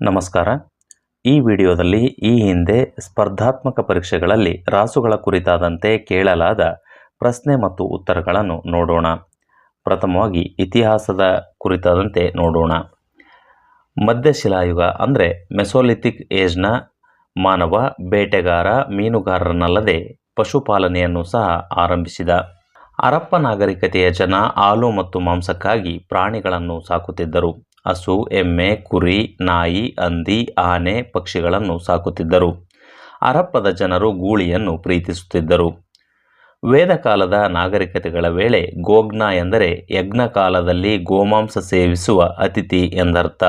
ನಮಸ್ಕಾರ. ಈ ವಿಡಿಯೋದಲ್ಲಿ ಈ ಹಿಂದೆ ಸ್ಪರ್ಧಾತ್ಮಕ ಪರೀಕ್ಷೆಗಳಲ್ಲಿ ರಾಸುಗಳ ಕುರಿತಾದಂತೆ ಕೇಳಲಾದ ಪ್ರಶ್ನೆ ಮತ್ತು ಉತ್ತರಗಳನ್ನು ನೋಡೋಣ. ಪ್ರಥಮವಾಗಿ ಇತಿಹಾಸದ ಕುರಿತಾದಂತೆ ನೋಡೋಣ. ಮಧ್ಯಶಿಲಾಯುಗ ಅಂದರೆ ಮೆಸೋಲಿಥಿಕ್ ಏಜ್ನ ಮಾನವ, ಬೇಟೆಗಾರ, ಮೀನುಗಾರರನ್ನಲ್ಲದೆ ಪಶುಪಾಲನೆಯನ್ನು ಸಹ ಆರಂಭಿಸಿದ. ಅರಪ್ಪ ನಾಗರಿಕತೆಯ ಜನ ಹಾಲು ಮತ್ತು ಮಾಂಸಕ್ಕಾಗಿ ಪ್ರಾಣಿಗಳನ್ನು ಸಾಕುತ್ತಿದ್ದರು. ಹಸು, ಎಮ್ಮೆ, ಕುರಿ, ನಾಯಿ, ಹಂದಿ, ಆನೆ ಪಕ್ಷಿಗಳನ್ನು ಸಾಕುತ್ತಿದ್ದರು. ಹರಪ್ಪದ ಜನರು ಗೂಳಿಯನ್ನು ಪ್ರೀತಿಸುತ್ತಿದ್ದರು. ವೇದಕಾಲದ ನಾಗರಿಕತೆಗಳ ವೇಳೆ ಗೋಗ್ನ ಎಂದರೆ ಯಜ್ಞಕಾಲದಲ್ಲಿ ಗೋಮಾಂಸ ಸೇವಿಸುವ ಅತಿಥಿ ಎಂದರ್ಥ.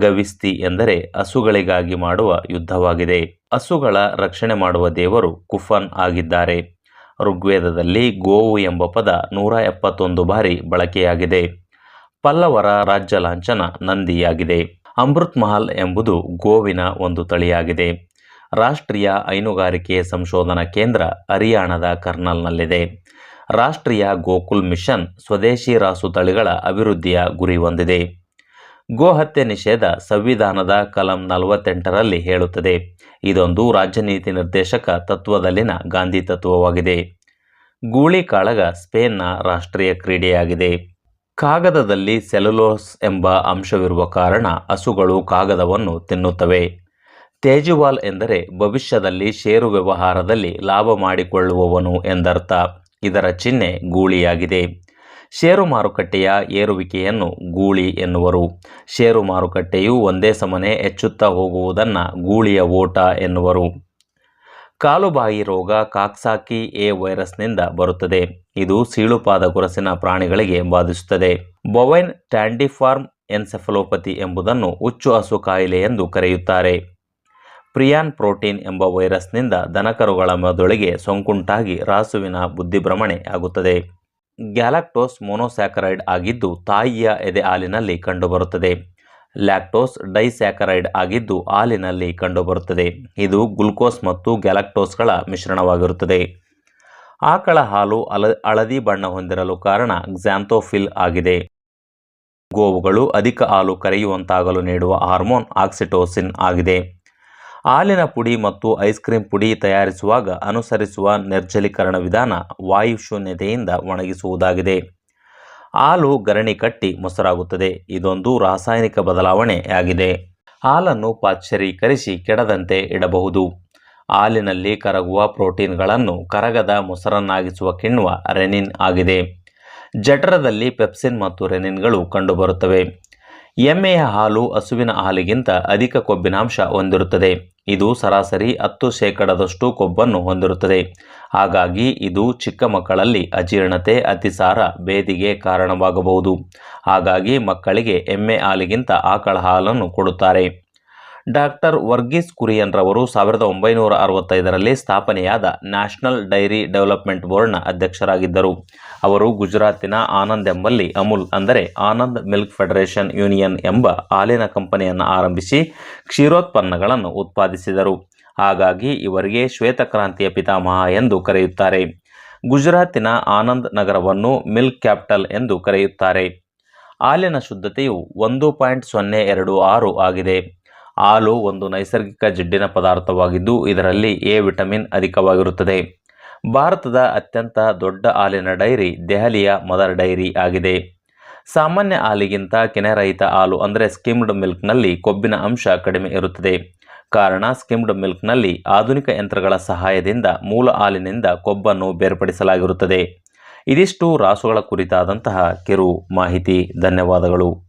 ಗವಿಸ್ತಿ ಎಂದರೆ ಹಸುಗಳಿಗಾಗಿ ಮಾಡುವ ಯುದ್ಧವಾಗಿದೆ. ಹಸುಗಳ ರಕ್ಷಣೆ ಮಾಡುವ ದೇವರು ಕುಫನ್ ಆಗಿದ್ದಾರೆ. ಋಗ್ವೇದದಲ್ಲಿ ಗೋವು ಎಂಬ ಪದ ನೂರ ಎಪ್ಪತ್ತೊಂದು ಬಾರಿ ಬಳಕೆಯಾಗಿದೆ. ಪಲ್ಲವರ ರಾಜ್ಯ ಲಾಂಛನ ನಂದಿಯಾಗಿದೆ. ಅಮೃತ್ ಮಹಲ್ ಎಂಬುದು ಗೋವಿನ ಒಂದು ತಳಿಯಾಗಿದೆ. ರಾಷ್ಟ್ರೀಯ ಹೈನುಗಾರಿಕೆ ಸಂಶೋಧನಾ ಕೇಂದ್ರ ಹರಿಯಾಣದ ಕರ್ನಲ್ನಲ್ಲಿದೆ. ರಾಷ್ಟ್ರೀಯ ಗೋಕುಲ್ ಮಿಷನ್ ಸ್ವದೇಶಿ ರಾಸು ತಳಿಗಳ ಅಭಿವೃದ್ಧಿಯ ಗುರಿ ಹೊಂದಿದೆ. ಗೋಹತ್ಯೆ ನಿಷೇಧ ಸಂವಿಧಾನದ ಕಲಂ ನಲವತ್ತೆಂಟರಲ್ಲಿ ಹೇಳುತ್ತದೆ. ಇದೊಂದು ರಾಜ್ಯ ನೀತಿ ನಿರ್ದೇಶಕ ತತ್ವದಲ್ಲಿನ ಗಾಂಧಿ ತತ್ವವಾಗಿದೆ. ಗೂಳಿ ಕಾಳಗ ಸ್ಪೇನ್ನ ರಾಷ್ಟ್ರೀಯ ಕ್ರೀಡೆಯಾಗಿದೆ. ಕಾಗದದಲ್ಲಿ ಸೆಲ್ಯುಲೋಸ್ ಎಂಬ ಅಂಶವಿರುವ ಕಾರಣ ಹಸುಗಳು ಕಾಗದವನ್ನು ತಿನ್ನುತ್ತವೆ. ತೇಜುವಾಲ್ ಎಂದರೆ ಭವಿಷ್ಯದಲ್ಲಿ ಷೇರು ವ್ಯವಹಾರದಲ್ಲಿ ಲಾಭ ಮಾಡಿಕೊಳ್ಳುವವನು ಎಂದರ್ಥ. ಇದರ ಚಿಹ್ನೆ ಗೂಳಿಯಾಗಿದೆ. ಷೇರು ಮಾರುಕಟ್ಟೆಯ ಏರುವಿಕೆಯನ್ನು ಗೂಳಿ ಎನ್ನುವರು. ಷೇರು ಮಾರುಕಟ್ಟೆಯು ಒಂದೇ ಸಮನೆ ಹೆಚ್ಚುತ್ತಾ ಹೋಗುವುದನ್ನು ಗೂಳಿಯ ಓಟ ಎನ್ನುವರು. ಕಾಲುಬಾಯಿ ರೋಗ, ಕಾಕ್ಸಾಕಿ ಎ ವೈರಸ್ನಿಂದ ಬರುತ್ತದೆ. ಇದು ಸೀಳುಪಾದ ಗುರಸಿನ ಪ್ರಾಣಿಗಳಿಗೆ ಬಾಧಿಸುತ್ತದೆ. ಬೊವೈನ್ ಟ್ಯಾಂಡಿಫಾರ್ಮ್ ಎನ್ಸೆಫಲೋಪತಿ ಎಂಬುದನ್ನು ಹುಚ್ಚು ಹಸು ಕಾಯಿಲೆ ಎಂದು ಕರೆಯುತ್ತಾರೆ. ಪ್ರಿಯಾನ್ ಪ್ರೋಟೀನ್ ಎಂಬ ವೈರಸ್ನಿಂದ ದನಕರುಗಳ ಮೆದುಳಿಗೆ ಸೋಂಕುಂಟಾಗಿ ರಾಸುವಿನ ಬುದ್ಧಿಭ್ರಮಣೆ ಆಗುತ್ತದೆ. ಗ್ಯಾಲಕ್ಟೋಸ್ ಮೊನೋಸ್ಯಾಕರೈಡ್ ಆಗಿದ್ದು ತಾಯಿಯ ಎದೆ ಹಾಲಿನಲ್ಲಿ ಕಂಡುಬರುತ್ತದೆ. ಲ್ಯಾಕ್ಟೋಸ್ ಡೈಸ್ಯಾಕರೈಡ್ ಆಗಿದ್ದು ಹಾಲಿನಲ್ಲಿ ಕಂಡುಬರುತ್ತದೆ. ಇದು ಗ್ಲುಕೋಸ್ ಮತ್ತು ಗ್ಯಾಲಕ್ಟೋಸ್ಗಳ ಮಿಶ್ರಣವಾಗಿರುತ್ತದೆ. ಆಕಳ ಹಾಲು ಅಲ, ಹಳದಿ ಬಣ್ಣ ಹೊಂದಿರಲು ಕಾರಣ ಗ್ಸಾಂಥೋಫಿಲ್ ಆಗಿದೆ. ಗೋವುಗಳು ಅಧಿಕ ಹಾಲು ಕರೆಯುವಂತಾಗಲು ನೀಡುವ ಹಾರ್ಮೋನ್ ಆಕ್ಸಿಟೋಸಿನ್ ಆಗಿದೆ. ಹಾಲಿನ ಪುಡಿ ಮತ್ತು ಐಸ್ ಕ್ರೀಮ್ ಪುಡಿ ತಯಾರಿಸುವಾಗ ಅನುಸರಿಸುವ ನಿರ್ಜಲೀಕರಣ ವಿಧಾನ ವಾಯು ಶೂನ್ಯತೆಯಿಂದ ಒಣಗಿಸುವುದಾಗಿದೆ. ಹಾಲು ಗರಣಿ ಕಟ್ಟಿ ಮೊಸರಾಗುತ್ತದೆ. ಇದೊಂದು ರಾಸಾಯನಿಕ ಬದಲಾವಣೆಯಾಗಿದೆ. ಹಾಲನ್ನು ಪಾಶ್ಚರೀಕರಿಸಿ ಕೆಡದಂತೆ ಇಡಬಹುದು. ಹಾಲಿನಲ್ಲಿ ಕರಗುವ ಪ್ರೋಟೀನ್ಗಳನ್ನು ಕರಗದ ಮೊಸರನ್ನಾಗಿಸುವ ಕಿಣ್ವ ರೆನಿನ್ ಆಗಿದೆ. ಜಠರದಲ್ಲಿ ಪೆಪ್ಸಿನ್ ಮತ್ತು ರೆನಿನ್ಗಳು ಕಂಡುಬರುತ್ತವೆ. ಎಮ್ಮೆಯ ಹಾಲು ಹಸುವಿನ ಹಾಲಿಗಿಂತ ಅಧಿಕ ಕೊಬ್ಬಿನಾಂಶ ಹೊಂದಿರುತ್ತದೆ. ಇದು ಸರಾಸರಿ ಹತ್ತು ಶೇಕಡದಷ್ಟು ಕೊಬ್ಬನ್ನು ಹೊಂದಿರುತ್ತದೆ. ಹಾಗಾಗಿ ಇದು ಚಿಕ್ಕ ಮಕ್ಕಳಲ್ಲಿ ಅಜೀರ್ಣತೆ, ಅತಿಸಾರ, ಬೇದಿಗೆ ಕಾರಣವಾಗಬಹುದು. ಹಾಗಾಗಿ ಮಕ್ಕಳಿಗೆ ಎಮ್ಮೆ ಹಾಲಿಗಿಂತ ಆಕಳ ಹಾಲನ್ನು ಕೊಡುತ್ತಾರೆ. ಡಾಕ್ಟರ್ ವರ್ಗೀಸ್ ಕುರಿಯನ್ ರವರು ಸಾವಿರದ ಒಂಬೈನೂರ ಅರವತ್ತೈದರಲ್ಲಿ ಸ್ಥಾಪನೆಯಾದ ನ್ಯಾಷನಲ್ ಡೈರಿ ಡೆವಲಪ್ಮೆಂಟ್ ಬೋರ್ಡ್ನ ಅಧ್ಯಕ್ಷರಾಗಿದ್ದರು. ಅವರು ಗುಜರಾತಿನ ಆನಂದ್ ಎಂಬಲ್ಲಿ ಅಮುಲ್ ಅಂದರೆ ಆನಂದ್ ಮಿಲ್ಕ್ ಫೆಡರೇಷನ್ ಯೂನಿಯನ್ ಎಂಬ ಹಾಲಿನ ಕಂಪನಿಯನ್ನು ಆರಂಭಿಸಿ ಕ್ಷೀರೋತ್ಪನ್ನಗಳನ್ನು ಉತ್ಪಾದಿಸಿದರು. ಹಾಗಾಗಿ ಇವರಿಗೆ ಶ್ವೇತಕ್ರಾಂತಿಯ ಪಿತಾಮಹ ಎಂದು ಕರೆಯುತ್ತಾರೆ. ಗುಜರಾತಿನ ಆನಂದ್ ನಗರವನ್ನು ಮಿಲ್ಕ್ ಕ್ಯಾಪಿಟಲ್ ಎಂದು ಕರೆಯುತ್ತಾರೆ. ಹಾಲಿನ ಶುದ್ಧತೆಯು ಒಂದು ಪಾಯಿಂಟ್ ಸೊನ್ನೆ ಎರಡು ಆರು ಆಗಿದೆ. ಹಾಲು ಒಂದು ನೈಸರ್ಗಿಕ ಜಿಡ್ಡಿನ ಪದಾರ್ಥವಾಗಿದ್ದು, ಇದರಲ್ಲಿ ಎ ವಿಟಮಿನ್ ಅಧಿಕವಾಗಿರುತ್ತದೆ. ಭಾರತದ ಅತ್ಯಂತ ದೊಡ್ಡ ಹಾಲಿನ ಡೈರಿ ದೆಹಲಿಯ ಮದರ್ ಡೈರಿ ಆಗಿದೆ. ಸಾಮಾನ್ಯ ಹಾಲಿಗಿಂತ ಕೆನೆರಹಿತ ಹಾಲು ಅಂದರೆ ಸ್ಕಿಮ್ಡ್ ಮಿಲ್ಕ್ನಲ್ಲಿ ಕೊಬ್ಬಿನ ಅಂಶ ಕಡಿಮೆ ಇರುತ್ತದೆ. ಕಾರಣ, ಸ್ಕಿಮ್ಡ್ ಮಿಲ್ಕ್ನಲ್ಲಿ ಆಧುನಿಕ ಯಂತ್ರಗಳ ಸಹಾಯದಿಂದ ಮೂಲ ಹಾಲಿನಿಂದ ಕೊಬ್ಬನ್ನು ಬೇರ್ಪಡಿಸಲಾಗಿರುತ್ತದೆ. ಇದಿಷ್ಟು ರಾಸುಗಳ ಕುರಿತಾದಂತಹ ಕಿರು ಮಾಹಿತಿ. ಧನ್ಯವಾದಗಳು.